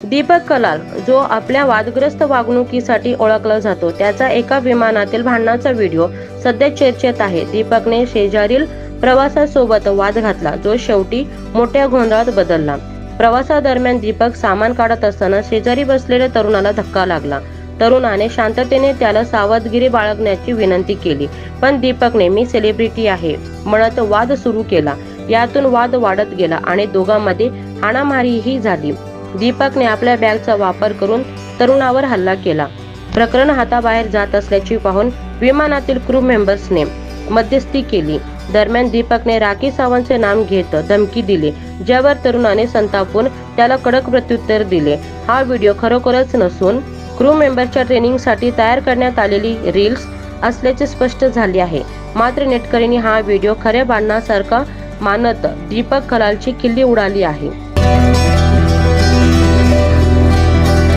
दीपक कलाल जो आपल्या वादग्रस्त वागणुकीसाठी ओळखला जातो त्याचा एका विमानातील भांडणाचा व्हिडिओ सध्या चर्चेत आहे. दीपकने शेजारील प्रवासासोबत वाद घातला जो शेवटी मोठ्या गोंधळात बदलला. प्रवासादरम्यान दीपक सामान काढत असताना शेजारी बसलेल्या तरुणाला धक्का लागला. तरुणाने शांततेने त्याला सावधगिरी बाळगण्याची विनंती केली पण दीपकने मी सेलिब्रिटी आहे. म्हणत वाद सुरू केला. यातून वाद वाढत गेला आणि दोघांमध्ये हाणामारीही झाली. दीपकने आपल्या बॅगचा वापर करून तरुणावर हल्ला केला. प्रकरण हाताबाहेर जात असल्याचे पाहून विमानातील क्रू मेंबर्सने मध्यस्थी केली. दरम्यान दीपकने राखी सावंतचे नाम घेत धमकी दिली ज्यावर तरुणाने संतापून त्याला कडक प्रत्युत्तर दिले. हा व्हिडिओ खरोखरच नसून क्रू मेंबरच्या ट्रेनिंगसाठी तयार करण्यात आलेली रील्स असल्याचे स्पष्ट झाले आहे. मात्र नेटकरींनी हा व्हिडिओ खऱ्या बांधण्यासारखा मानत दीपक कलालची किल्ली उडाली आहे.